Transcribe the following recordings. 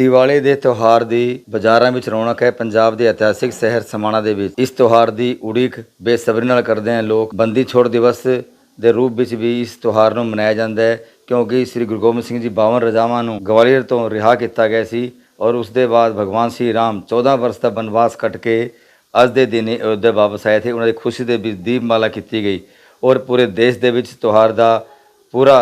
ਦੀਵਾਲੀ ਦੇ ਤਿਉਹਾਰ ਦੀ ਬਾਜ਼ਾਰਾਂ ਵਿੱਚ ਰੌਣਕ ਹੈ। ਪੰਜਾਬ ਦੇ ਇਤਿਹਾਸਿਕ ਸ਼ਹਿਰ ਸਮਾਣਾ ਦੇ ਵਿੱਚ ਇਸ ਤਿਉਹਾਰ ਦੀ ਉਡੀਕ ਬੇਸਬਰੀ ਨਾਲ ਕਰਦੇ ਹਨ ਲੋਕ। ਬੰਦੀ ਛੋੜ ਦਿਵਸ ਦੇ ਰੂਪ ਵਿੱਚ ਵੀ ਇਸ ਤਿਉਹਾਰ ਨੂੰ ਮਨਾਇਆ ਜਾਂਦਾ ਹੈ ਕਿਉਂਕਿ ਸ੍ਰੀ ਗੁਰੂ ਗੋਬਿੰਦ ਸਿੰਘ ਜੀ 52 ਰਜਾਵਾਂ ਨੂੰ ਗਵਾਲੀਅਰ ਤੋਂ ਰਿਹਾ ਕੀਤਾ ਗਿਆ ਸੀ ਔਰ ਉਸ ਦੇ ਬਾਅਦ ਭਗਵਾਨ ਸ਼੍ਰੀ ਰਾਮ 14 ਵਰਸ ਦਾ ਬਨਵਾਸ ਕੱਟ ਕੇ ਅੱਜ ਦੇ ਦਿਨ ਹੀ ਅਯੋਧਿਆ ਵਾਪਸ ਆਏ ਥੇ। ਉਹਨਾਂ ਦੀ ਖੁਸ਼ੀ ਦੇ ਵਿੱਚ ਦੀਪਮਾਲਾ ਕੀਤੀ ਗਈ ਔਰ ਪੂਰੇ ਦੇਸ਼ ਦੇ ਵਿੱਚ ਤਿਉਹਾਰ ਦਾ ਪੂਰਾ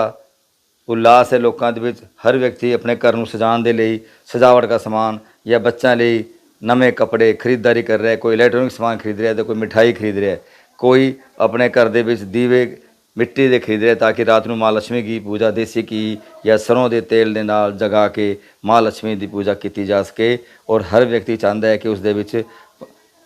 ਉਲਾਸ ਹੈ ਲੋਕਾਂ ਦੇ ਵਿੱਚ ਹਰ ਵਿਅਕਤੀ ਆਪਣੇ ਘਰ ਨੂੰ ਸਜਾਉਣ ਦੇ ਲਈ ਸਜਾਵਟ ਦਾ ਸਮਾਨ ਜਾਂ ਬੱਚਿਆਂ ਲਈ ਨਵੇਂ ਕੱਪੜੇ ਖਰੀਦਦਾਰੀ ਕਰ ਰਿਹਾ ਹੈ, ਕੋਈ ਇਲੈਕਟ੍ਰੋਨਿਕ ਸਮਾਨ ਖਰੀਦ ਰਿਹਾ ਹੈ ਕੋਈ ਮਿਠਾਈ ਖਰੀਦ ਰਿਹਾ ਹੈ। ਕੋਈ ਆਪਣੇ ਘਰ ਦੇ ਵਿੱਚ ਦੀਵੇ, ਮਿੱਟੀ ਦੇ ਖਰੀਦ ਰਿਹਾ ਤਾਂ ਕਿ ਰਾਤ ਨੂੰ ਮਾਂ ਲక్ష్ਮੀ ਦੀ ਪੂਜਾ ਦੇਸੀ ਕੀ ਜਾਂ ਸਰੋਂ ਦੇ ਤੇਲ ਦੇ ਨਾਲ ਜਗਾ ਕੇ ਮਾਂ ਲక్ష్ਮੀ ਦੀ ਪੂਜਾ ਕੀਤੀ ਜਾ ਸਕੇ ਔਰ ਹਰ ਵਿਅਕਤੀ ਚਾਹੁੰਦਾ ਹੈ ਕਿ ਉਸ ਦੇ ਵਿੱਚ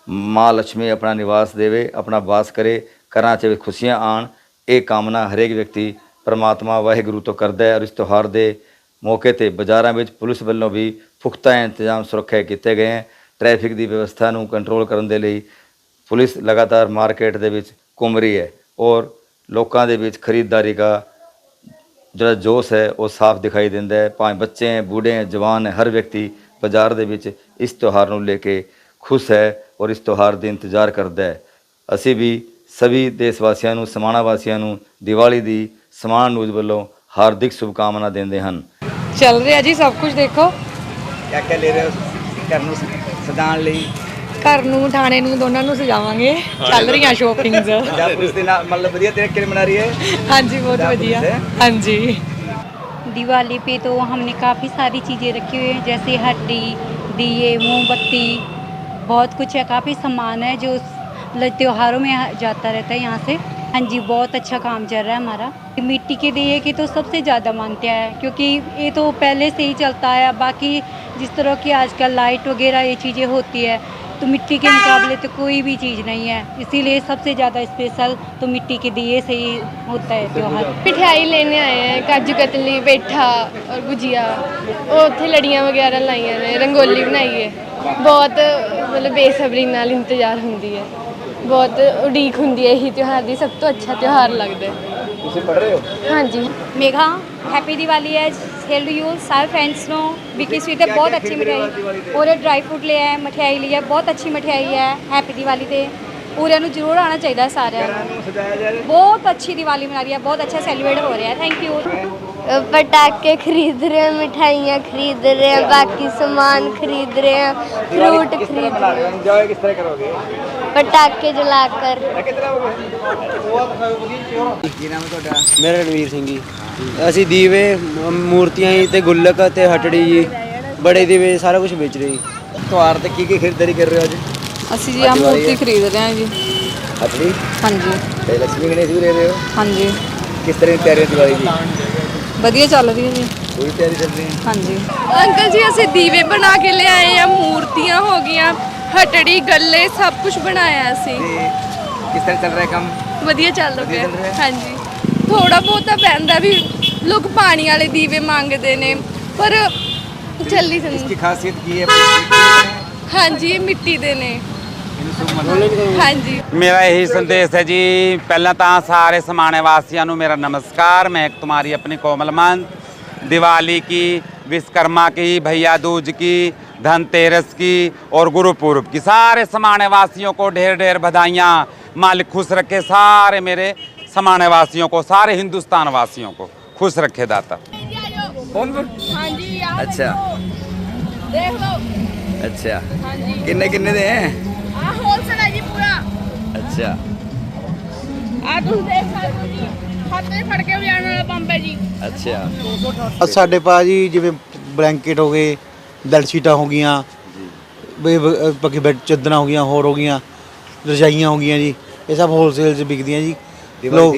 ਮਾਂ ਲక్ష్ਮੀ ਆਪਣਾ ਨਿਵਾਸ ਦੇਵੇ, ਆਪਣਾ ਵਾਸ ਕਰੇ, ਘਰਾਂ 'ਚ ਖੁਸ਼ੀਆਂ ਆਣ। ਇਹ ਕਾਮਨਾ ਹਰੇਕ ਵਿਅਕਤੀ ਪ੍ਰਮਾਤਮਾ ਵਾਹਿਗੁਰੂ ਤੋਂ ਕਰਦਾ ਹੈ ਔਰ ਇਸ ਤਿਉਹਾਰ ਦੇ ਮੌਕੇ ਤੇ ਬਾਜ਼ਾਰਾਂ ਵਿੱਚ ਪੁਲਿਸ ਵੱਲੋਂ ਵੀ ਪੁਖਤਾ ਇੰਤਜ਼ਾਮ ਸੁਰੱਖਿਆ ਕੀਤੇ ਗਏ ਹਨ। ਟ੍ਰੈਫਿਕ ਦੀ ਵਿਵਸਥਾ ਨੂੰ ਕੰਟਰੋਲ ਕਰਨ ਦੇ ਲਈ ਪੁਲਿਸ ਲਗਾਤਾਰ ਮਾਰਕੀਟ ਦੇ ਵਿੱਚ ਘੁੰਮ ਰਹੀ ਹੈ ਔਰ ਲੋਕਾਂ ਦੇ ਵਿੱਚ ਖਰੀਦਦਾਰੀ ਦਾ ਜਿਹੜਾ ਜੋਸ਼ ਹੈ ਉਹ ਸਾਫ਼ ਦਿਖਾਈ ਦਿੰਦਾ ਹੈ। ਭਾਵੇਂ ਬੱਚੇ ਹੈ ਬੂढ़े ਹੈ, ਜਵਾਨ ਹੈ, ਹਰ ਵਿਅਕਤੀ ਬਾਜ਼ਾਰ ਦੇ ਵਿੱਚ ਇਸ ਤਿਉਹਾਰ ਨੂੰ ਲੈ ਕੇ ਖੁਸ਼ ਹੈ ਔਰ ਇਸ ਤਿਉਹਾਰ ਦੇ ਇੰਤਜ਼ਾਰ ਕਰਦਾ ਹੈ। ਅਸੀਂ ਵੀ ਸਭੀ ਦੇਸ਼ ਵਾਸੀਆਂ ਨੂੰ, ਸਮਾਣਾ ਵਾਸੀਆਂ ਨੂੰ ਦੀਵਾਲੀ ਦੀ ਸਮਾਨ ਨਿਊਜ਼ ਵੱਲੋਂ ਹਾਰਦਿਕ ਸ਼ੁਭਕਾਮਨਾ ਦਿੰਦੇ ਹਨ ਚੱਲ ਰਿਹਾ ਜੀ ਸਭ ਕੁਝ ਦੇਖੋ ਕਿਆ ਕਿਆ ਲੈ ਰਹੇ ਹੋ ਘਰ ਨੂੰ ਸਜਾਉਣ ਲਈ ਘਰ ਨੂੰ ਥਾਣੇ ਨੂੰ ਦੋਨਾਂ ਨੂੰ ਸਜਾਵਾਂਗੇ ਚੱਲ ਰਹੀਆਂ ਸ਼ੋਪਿੰਗਸ ਪੰਜਾਬ ਪੁਲਿਸ ਦੇ ਨਾਲ ਮਤਲਬ ਵਧੀਆ ਤਰੀਕੇ ਨਾਲ ਮਨਾ ਰਹੀ ਹੈ ਹਾਂਜੀ ਬਹੁਤ ਵਧੀਆ ਹਾਂਜੀ दिवाली पे तो हमने काफ़ी सारी चीज़ें रखी हुई हैं जैसे हड्डी दिए मोमबत्ती बहुत कुछ है काफ़ी सामान है जो ल- त्योहारों में यहाँ जाता रहता है यहाँ से हाँ जी बहुत अच्छा काम चल रहा है हमारा मिट्टी के दिए की तो सबसे ज़्यादा मानते हैं क्योंकि ये तो पहले से ही चलता है बाकी जिस तरह की आजकल लाइट वगैरह ये चीज़ें होती है तो मिट्टी के मुकाबले तो कोई भी चीज़ नहीं है इसीलिए सबसे ज़्यादा स्पेशल तो मिट्टी के दिए से ही होता है त्यौहार ਮਠਿਆਈ ਲੈਣੇ ਆਏ ਹੈ ਕਾਜੂ ਕਤਲੀ ਪੇਠਾ ਔਰ ਗੁਜੀਆ ਉਹ ਉੱਥੇ ਲੜੀਆਂ ਵਗੈਰਾ ਲਾਈਆਂ ਨੇ ਰੰਗੋਲੀ ਬਣਾਈ ਹੈ ਬਹੁਤ ਮਤਲਬ ਬੇਸਬਰੀ ਨਾਲ ਇੰਤਜ਼ਾਰ ਹੁੰਦੀ ਹੈ ਬਹੁਤ ਉਡੀਕ ਹੁੰਦੀ ਹੈ ਇਹੀ ਤਿਉਹਾਰ ਦੀ ਸਭ ਤੋਂ ਅੱਛਾ ਤਿਉਹਾਰ ਲੱਗਦਾ ਹੈ ਤੁਸੀਂ ਪੜ ਰਹੇ ਹੋ ਹਾਂਜੀ मेघा हैप्पी दिवाली है हेल यू सारे फ्रेंड्स नो विकी स्वीट है बहुत अच्छी मिठाई पूरे ड्राई फ्रूट लिया है मठियाई ली है बहुत अच्छी मठियाई है हैप्पी दिवाली ਤੇ ਪੂਰਿਆਂ ਨੂੰ ਜ਼ਰੂਰ ਆਉਣਾ ਚਾਹੀਦਾ ਹੈ ਸਾਰਿਆਂ ਨੂੰ ਸਜਾਇਆ ਜਾ ਰਿਹਾ ਬਹੁਤ ਅੱਛੀ ਦੀਵਾਲੀ ਮਨਾ ਰਹੀ ਹੈ ਬਹੁਤ ਅੱਛਾ ਸੈਲੀਬ੍ਰੇਟ ਹੋ ਰਿਹਾ ਹੈ ਥੈਂਕ ਯੂ पटाखे खरीद रहे हैं मिठाइयाँ खरीद रहे हैं बाकी सामान खरीद रहे हैं फ्रूट किस तरह खरीद मना रहे रहे हो एंजॉय किस तरह करोगे ਪਟਾਕੇ ਜਲਾ ਕਰ। ਕੀ ਰਣਵੀਰ ਸਿੰਘ ਜੀ। ਅਸੀਂ ਦੀਵੇ ਮੂਰਤੀਆਂ ਜੀ ਤੇ ਗੁੱਲਕ ਤੇ ਹਟੜੀ ਜੀ ਬੜੇ ਦੀਵੇ ਸਾਰਾ ਕੁਝ ਵੇਚ ਰਹੇ ਜੀ। ਤੇ ਕੀ ਕੀ ਖਰੀਦਦਾਰੀ ਕਰ ਰਹੇ ਹੋ ਅੱਜ? ਅਸੀਂ ਜੀ ਆ ਮੂਰਤੀ ਖਰੀਦ ਰਹੇ ਹਾਂ ਜੀ। ਹਟੜੀ? ਹਾਂਜੀ। ਤੇ ਲక్ష్ਮੀ ਗਣੇਸ਼ ਵੀ ਲੈ ਰਹੇ ਹੋ? ਹਾਂਜੀ। ਕਿਸ ਤਰ੍ਹਾਂ ਦੀ ਤਿਆਰੀ ਹੈ ਦੀ? ਵਧੀਆ ਚੱਲ ਰਹੀ ਹੈ ਜੀ। ਪੂਰੀ ਤਿਆਰੀ ਚੱਲ ਰਹੀ ਹੈ? ਹਾਂਜੀ। ਅੰਕਲ ਜੀ ਅਸੀਂ ਦੀਵੇ ਬਣਾ ਕੇ ਲਿਆਏ ਆ ਮੂਰਤੀਆਂ ਹੋ ਗਈਆਂ। ਹਟੜੀ ਗੱਲੇ ਸਭ ਕੁਝ ਬਣਾਇਆ ਸੀ। ਕਿਸ ਤਰ੍ਹਾਂ ਚੱਲ ਰਿਹਾ ਕੰਮ? ਵਧੀਆ ਚੱਲ ਰਿਹਾ। ਚੱਲ ਹਾਂਜੀ। ਥੋੜਾ ਬਹੁਤਾ ਪੈਂਦਾ ਵੀ ਲੋਕ ਪਾਣੀ ਵਾਲੇ ਦੀਵੇ ਮੰਗਦੇ ਨੇ ਪਰ ਚੱਲੀ ਇਸ ਜਾਂਦੀ ਖਾਸੀਅਤ ਕੀ ਹੈ? ਹਾਂਜੀ ਮਿੱਟੀ ਦੇ ਨੇ। ਹਾਂਜੀ। ਮੇਰਾ ਇਹੀ ਸੰਦੇਸ਼ ਹੈ ਜੀ ਪਹਿਲਾਂ ਤਾਂ ਸਾਰੇ ਸਮਾਣੇ ਵਾਸੀਆਂ ਨੂੰ ਮੇਰਾ ਨਮਸਕਾਰ ਮੈਂ ਕੁਮਾਰੀ ਆਪਣੀ ਕੋਮਲ ਮੰਤ ਦੀਵਾਲੀ ਕੀ विश्वकर्मा की भैया दूज की धनतेरस की और गुरुपूर्व की। सारे समाणवासियों को ढेर ढेर बधाइयाँ। मालिक खुश रखे सारे मेरे समाणवासियों को सारे हिंदुस्तान वासियों को। खुश रखे दाता। हाँ जी अच्छा। तो देख लो। अच्छा। हाँ किन्ने किन्ने दे हैं? हाँ, पूरा। अच्छा। आ तुम देख ਅੱਛਾ। ਸਾਡੇ ਪਾ ਜੀ ਜਿਵੇਂ ਬਲੈਂਕਟ ਹੋ ਗਏ ਬੈੱਡ ਸ਼ੀਟਾਂ ਹੋ ਗਈਆਂ ਜੀ। ਪੱਕੀ ਬੈੱਡ ਚੱਦਰਾਂ ਹੋ ਗਈਆਂ ਹੋਰ ਹੋ ਗਈਆਂ ਰਜਾਈਆਂ ਹੋ ਗਈਆਂ ਜੀ ਇਹ ਸਭ ਹੋਲਸੇਲ 'ਚ ਵਿਕਦੀਆਂ ਜੀ। ਲੋਕ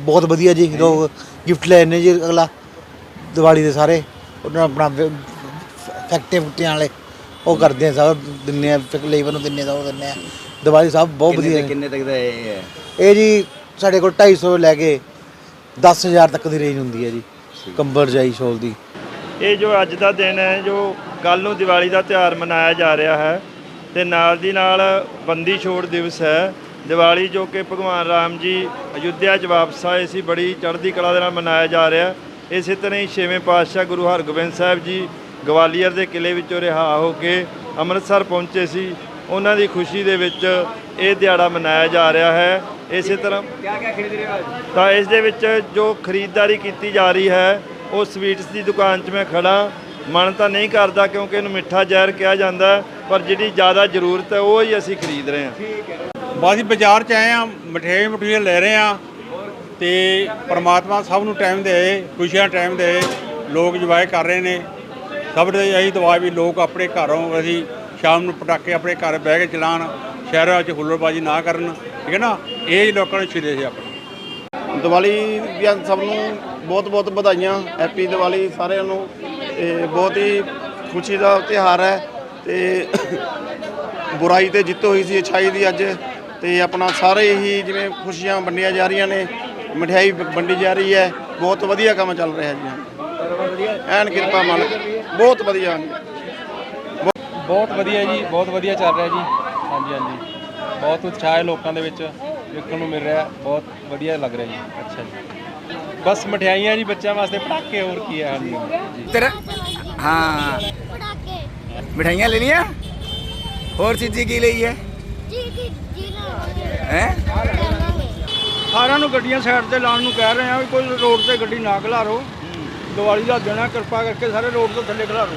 ਬਹੁਤ ਵਧੀਆ ਜੀ ਲੋਕ ਗਿਫਟ ਲੈ ਲੈਣੇ ਜੀ ਅਗਲਾ ਦੀਵਾਲੀ ਦੇ ਸਾਰੇ। ਉਹਨਾਂ ਆਪਣਾ ਫੈਕਟੇ ਫੁੱਟਿਆਂ ਵਾਲੇ ਉਹ ਕਰਦੇ ਆ ਸਭ ਦਿੰਨੇ ਆ ਲੇਬਰ ਨੂੰ ਦਿੰਨੇ ਆ ਉਹ ਦਿੰਨੇ ਆ। ਦੀਵਾਲੀ ਸਾਹਿਬ ਬਹੁਤ ਵਧੀਆ ਕਿੰਨੇ ਤੱਕ ਦਾ ਇਹ ਹੈ? ਇਹ ਜੀ ਸਾਡੇ ਕੋਲ 250 ਲੈ ਕੇ 10000 ਤੱਕ ਦੀ ਰੇਂਜ ਹੁੰਦੀ ਹੈ ਜੀ ਕੰਬਲ ਰਜਾਈ ਸ਼ੋਲ ਦੀ। ਇਹ ਜੋ ਅੱਜ ਦਾ ਦਿਨ ਹੈ ਜੋ ਕੱਲ ਨੂੰ ਦੀਵਾਲੀ ਦਾ ਤਿਉਹਾਰ ਮਨਾਇਆ ਜਾ ਰਿਹਾ ਹੈ ਤੇ ਨਾਲ ਦੀ ਨਾਲ ਬੰਦੀ ਛੋੜ ਦਿਵਸ ਹੈ। ਦੀਵਾਲੀ ਜੋ ਕਿ ਭਗਵਾਨ ਰਾਮ ਜੀ ਅਯੁੱਧਿਆ 'ਚ ਵਾਪਸ ਆਏ ਸੀ ਬੜੀ ਚੜ੍ਹਦੀ ਕਲਾ ਦੇ ਨਾਲ ਮਨਾਇਆ ਜਾ ਰਿਹਾ। ਹੈ। ਇਸੇ ਤਰ੍ਹਾਂ ਹੀ ਛੇਵੇਂ ਪਾਤਸ਼ਾਹ ਗੁਰੂ ਹਰਗੋਬਿੰਦ ਸਾਹਿਬ ਜੀ ਗਵਾਲੀਅਰ ਦੇ ਕਿਲੇ ਵਿੱਚੋਂ ਰਿਹਾ ਹੋ ਕੇ ਅੰਮ੍ਰਿਤਸਰ ਪਹੁੰਚੇ ਸੀ। ਉਹਨਾਂ ਦੀ ਖੁਸ਼ੀ ਦੇ ਵਿੱਚ ਇਹ ਦਿਹਾੜਾ ਮਨਾਇਆ ਜਾ ਰਿਹਾ ਹੈ। ਇਸੇ ਤਰ੍ਹਾਂ ਤਾਂ ਇਸ ਦੇ ਵਿੱਚ ਜੋ ਖਰੀਦਦਾਰੀ ਕੀਤੀ ਜਾ ਰਹੀ ਹੈ, ਉਹ ਸਵੀਟਸ ਦੀ ਦੁਕਾਨ 'ਚ ਮੈਂ ਖੜਾ ਮਨ ਤਾਂ ਨਹੀਂ ਕਰਦਾ ਕਿਉਂਕਿ ਇਹਨੂੰ ਮਿੱਠਾ ਜ਼ਹਿਰ ਕਿਹਾ ਜਾਂਦਾ ਪਰ ਜਿਹੜੀ ਜ਼ਿਆਦਾ ਜ਼ਰੂਰਤ ਹੈ, ਉਹ ਹੀ ਅਸੀਂ ਖਰੀਦ ਰਹੇ ਹਾਂ। ਬਸ ਅਸੀਂ ਬਾਜ਼ਾਰ ਚ ਆਏ ਆ ਮਠਿਆਈ ਮਠਿਆਈ ਲੈ ਰਹੇ ਆ ਤੇ ਪ੍ਰਮਾਤਮਾ ਸਭ ਨੂੰ ਟਾਈਮ ਦੇ, ਖੁਸ਼ੀਆਂ ਟਾਈਮ ਦੇ, ਲੋਕ ਇੰਜੋਏ ਕਰ ਰਹੇ ਨੇ। ਸਭ ਦੇ ਇਹੀ ਦੁਆ ਵੀ ਲੋਕ ਆਪਣੇ ਘਰੋਂ ਅਸੀਂ ਸ਼ਾਮ ਨੂੰ ਪਟਾਕੇ ਆਪਣੇ ਘਰ ਬਹਿ ਕੇ ਚਲਾਉਣ ਸ਼ਹਿਰਾਂ ਵਿੱਚ ਹੁੱਲੜਬਾਜ਼ੀ ਨਾ ਕਰਨ ਠੀਕ ਹੈ ਨਾ? ਇਹ ਹੀ ਲੋਕਾਂ ਨੂੰ ਛਿੜੇ ਸੀ ਆਪਣੇ। ਦੀਵਾਲੀ ਦੀਆਂ ਸਭ ਨੂੰ ਬਹੁਤ ਬਹੁਤ ਵਧਾਈਆਂ। ਹੈਪੀ ਦੀਵਾਲੀ ਸਾਰਿਆਂ ਨੂੰ। ਇਹ ਬਹੁਤ ਹੀ ਖੁਸ਼ੀ ਦਾ ਤਿਉਹਾਰ ਹੈ। ਤੇ ਬੁਰਾਈ ਤੇ ਜਿੱਤ ਹੋਈ ਸੀ ਅਛਾਈ ਦੀ ਅੱਜ। ਤੇ ਆਪਣਾ ਸਾਰੇ ਹੀ ਜਿਵੇਂ ਖੁਸ਼ੀਆਂ ਵੰਡੀਆਂ ਜਾ ਰਹੀਆਂ ਨੇ ਮਠਿਆਈ ਵੰਡੀ ਜਾ ਰਹੀ ਹੈ। ਬਹੁਤ ਵਧੀਆ ਕੰਮ ਚੱਲ ਰਿਹਾ ਜੀ। ਐਨ ਕਿਰਪਾ ਮਾਲਕ। ਬਹੁਤ ਵਧੀਆ। ਬਹੁਤ ਵਧੀਆ ਜੀ ਬਹੁਤ ਵਧੀਆ ਚੱਲ ਰਿਹਾ ਜੀ। ਹਾਂਜੀ ਹਾਂਜੀ। ਬਹੁਤ ਉਤਸ਼ਾਹ ਹੈ ਲੋਕਾਂ ਦੇ ਵਿੱਚ ਵੇਖਣ ਨੂੰ ਮਿਲ ਰਿਹਾ ਬਹੁਤ ਵਧੀਆ ਲੱਗ ਰਿਹਾ ਜੀ। ਅੱਛਾ ਜੀ। ਬਸ ਮਠਿਆਈਆਂ ਜੀ ਬੱਚਿਆਂ ਵਾਸਤੇ ਪਟਾਕੇ ਹੋਰ ਕੀ ਹੈ? ਹਾਂਜੀ ਜੀ। ਤੇਰਾ ਹਾਂ। ਮਿਠਾਈਆਂ ਲੈ ਲੀਆਂ ਹੋਰ ਚੀਜ਼ੀ ਕੀ ਲਈ ਹੈ? ਹੈ? ਸਾਰਿਆਂ ਨੂੰ ਗੱਡੀਆਂ ਸਾਈਡ ਤੇ ਲਾਉਣ ਨੂੰ ਕਹਿ ਰਹੇ ਆ ਵੀ ਕੋਈ ਰੋਡ ਤੇ ਗੱਡੀ ਨਾ ਖਲਾਰੋ। ਦੀਵਾਲੀ ਦਾ ਦਿਨ ਹੈ ਕਿਰਪਾ ਕਰਕੇ ਸਾਰੇ ਰੋਡ ਤੋਂ ਥੱਲੇ ਖਲਾਰੋ।